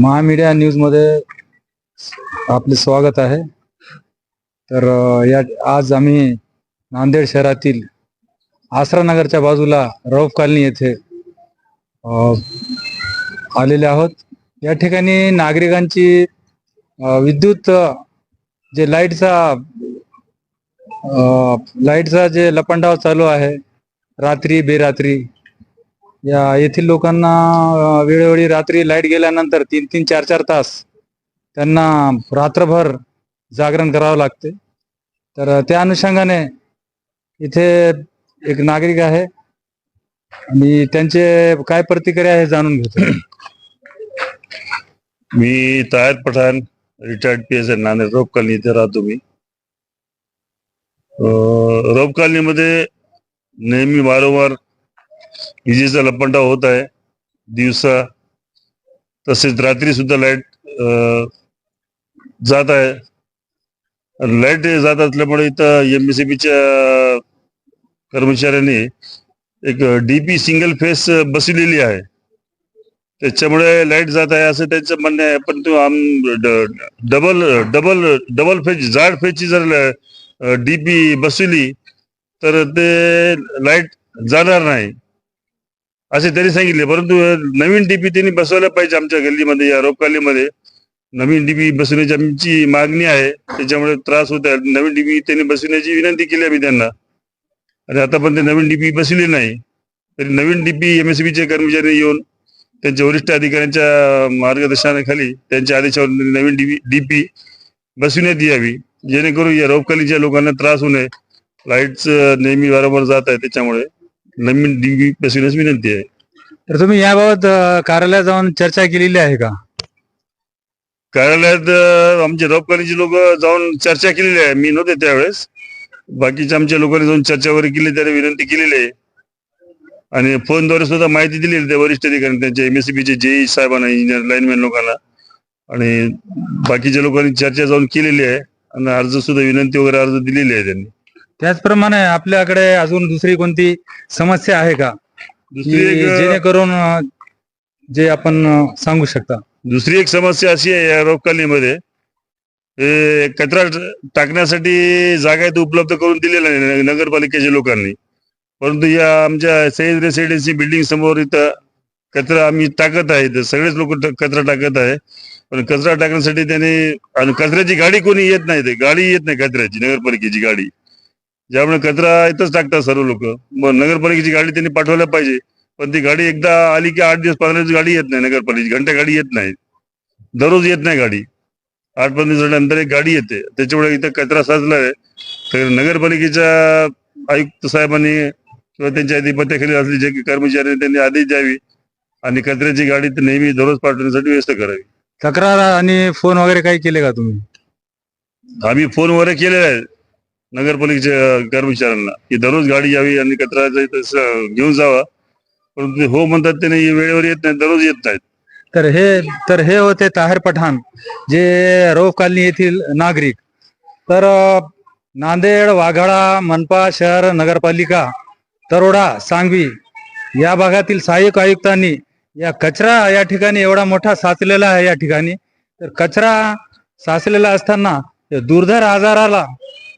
महामीडिया न्यूजमध्ये आपले स्वागत आहे. तर या आज आम्ही नांदेड शहरातील आसरा नगरच्या बाजूला रौफ कॉलनी येथे आलेले आहोत. या ठिकाणी नागरिकांची विद्युत जे लाईटचा लाईटचा जे लपंडाव चालू आहे रात्री बेरात्री या येथील लोकांना वेळोवेळी रात्री लाइट गेल्यानंतर तीन तीन चार चार तास त्यांना रात्रभर जागरण करावं लागते. तर त्या अनुषंगाने इथे एक नागरिक आहे आणि त्यांचे काय प्रतिक्रिया आहे जाणून घेतो मी Tayar Pathan retired P S N Nanded rope colony इथे राहतो मी. रोप कॉलनीमध्ये नेहमी वारंवार विजेचा लपंडाव होत आहे. दिवसा तसेच रात्री सुद्धा लाइट जात आहे. लाइट जात असल्यामुळे इथं एमएससीबीच्या कर्मचाऱ्यांनी एक डीपी सिंगल फेस बसवलेली आहे. त्याच्यामुळे लाइट जात आहे असं त्यांचं म्हणणं आहे. पण तो आम डबल डबल डबल फेज जाड फेजची जर डीपी बसवली तर ते लाइट जाणार नाही. असे त्यांनी सांगितले. परंतु नवीन डीपी त्यांनी बसवायला पाहिजे आमच्या गल्लीमध्ये या रोपकालीमध्ये नवीन डीपी बसवण्याची आमची मागणी आहे. त्याच्यामुळे त्रास होत आहे. नवीन डीपी त्यांनी बसवण्याची विनंती केली आम्ही त्यांना. आणि आता पण ते नवीन डीपी बसवली नाही. तरी नवीन डीपी एमएसबीचे कर्मचारी येऊन त्यांच्या वरिष्ठ अधिकाऱ्यांच्या मार्गदर्शनाखाली त्यांच्या आदेशावर नवीन डीपी डीपी बसविण्यात यावी. जेणेकरून या रोपकालीच्या लोकांना त्रास होऊ नये. लाईटच नेहमी वारंवार जात आहे त्याच्यामुळे. नवीन डीपी बसविण्यास विनंती आहे. तर तुम्ही याबाबत अ, कार्यालयात जाऊन चर्चा केलेली आहे का? कार्यालयात अं, आमचे लोक जाऊन चर्चा केलेली आहे. मी नव्हते त्यावेळेस. बाकीच्या आमच्या लोकांनी जाऊन चर्चा वगैरे केली त्याने विनंती केलेली आहे. आणि फोनद्वारे सुद्धा माहिती दिलेली आहे त्या वरिष्ठ अधिकारी त्यांच्या एमएससीबीचे जेई साहेबांना इंजिनियर लाईनमॅन लोकांना. आणि बाकीच्या लोकांनी चर्चा जाऊन केलेली आहे. आणि अर्ज सुद्धा विनंती वगैरे अर्ज दिलेली आहे त्यांनी. त्याचप्रमाणे आपल्याकडे अजून दुसरी कोणती समस्या आहे का? दुसरी की एक जेणेकरून अ, जे आपण अ, सांगू शकता. दुसरी एक समस्या अशी आहे या रोपकालीमध्ये हे कचरा टाकण्यासाठी जागा इथं उपलब्ध करून दिलेल्या नाही नगरपालिकेच्या लोकांनी. परंतु या आमच्या सह्याद्री रेसिडेन्सी बिल्डिंग समोर इथं कचरा आम्ही टाकत आहे. इथं सगळेच लोक कचरा टाकत आहे. पण कचरा टाकण्यासाठी त्याने आणि कचऱ्याची गाडी कोणी येत नाही ते. गाडी येत नाही कचऱ्याची नगरपालिकेची गाडी. ज्यामुळे कचरा इथंच टाकतात सर्व लोक. मग नगरपालिकेची गाडी त्यांनी पाठवायला पाहिजे. पण ती गाडी एकदा आली की आठ दिवस पंधरा दिवस गाडी येत नाही नगरपालिकेची. घंटा गाडी येत नाही. दररोज येत नाही गाडी. आठ पंधरा दिवसानंतर एक गाडी येते. त्याच्यामुळे इथं कचरा साचला आहे. तर नगरपालिकेच्या आयुक्त साहेबांनी किंवा त्यांच्या अधिपत्याखाली असले जे कर्मचारी त्यांनी आदेश द्यावी आणि कचऱ्याची गाडी नेहमी दररोज पाठवण्यासाठी व्यवस्था करावी. तक्रार आणि फोन वगैरे काही केले का तुम्ही? आम्ही फोन वगैरे केलेला आहे. नगरपालिकेच्या कर्मचाऱ्यांना की दररोज गाडी यावी आणि कचरा घेऊन जावा. परंतु हो म्हणतात ते नाही वेळेवर येत नाही दररोज येत नाहीत. तर हे तर हे होते ताहेर पठाण जे रौफ कॉलनी येथील नागरिक. तर नांदेड वाघाळा मनपा शहर नगरपालिका तरोडा सांगवी या भागातील सहाय्यक आयुक्तांनी या कचरा या ठिकाणी एवढा मोठा साचलेला आहे या ठिकाणी. तर कचरा साचलेला असताना दुर्धर आजाराला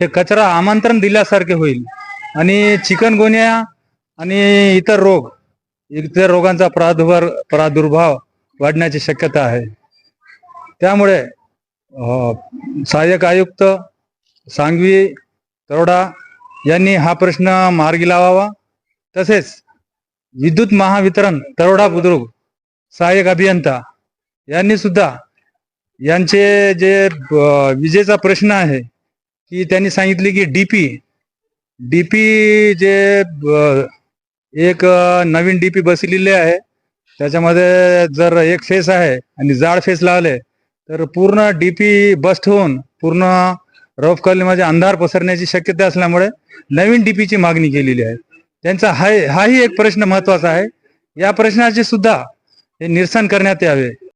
हे कचरा आमंत्रण दिल्यासारखे होईल. आणि चिकनगुन्या आणि इतर रोग इतर रोगांचा प्रादुर्भाव प्रादुर्भाव वाढण्याची शक्यता आहे. त्यामुळे सहाय्यक आयुक्त सांगवी तरोडा यांनी हा प्रश्न मार्गी लावावा. तसेच विद्युत महावितरण तरोडा बुद्रुक सहाय्यक अभियंता यांनी सुद्धा यांचे जे विजेचा प्रश्न आहे की त्यांनी सांगितले की डीपी डीपी जे एक नवीन डीपी बसलेली आहे त्याच्यामध्ये जर एक फेस आहे आणि जाड फेस लावले तर पूर्ण डीपी बस्ट होऊन पूर्ण रफ कॉलनीमध्ये म्हणजे अंधार पसरण्याची शक्यता असल्यामुळे नवीन डीपीची मागणी केलेली आहे. त्यांचा हा हाही एक प्रश्न महत्त्वाचा आहे. या प्रश्नाचे सुद्धा हे निरसन करण्यात यावे.